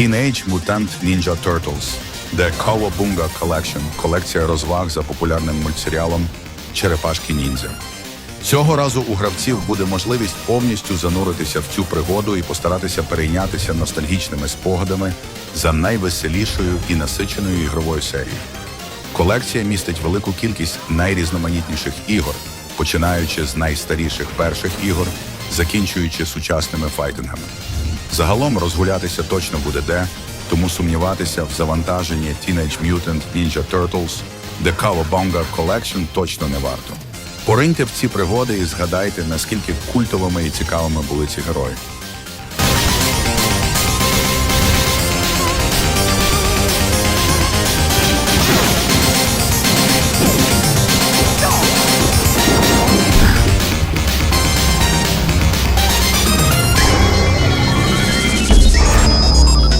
Teenage Mutant Ninja Turtles The Kawabunga Collection – колекція розваг за популярним мультсеріалом Черепашки ніндзя. Цього разу у гравців буде можливість повністю зануритися в цю пригоду і постаратися перейнятися ностальгічними спогадами за найвеселішою і насиченою ігровою серією. Колекція містить велику кількість найрізноманітніших ігор, починаючи з найстаріших перших ігор, закінчуючи сучасними файтингами. Загалом розгулятися точно буде де, тому сумніватися в завантаженні Teenage Mutant Ninja Turtles The Cowabunga Collection точно не варто. Пориньте в ці пригоди і згадайте, наскільки культовими і цікавими були ці герої.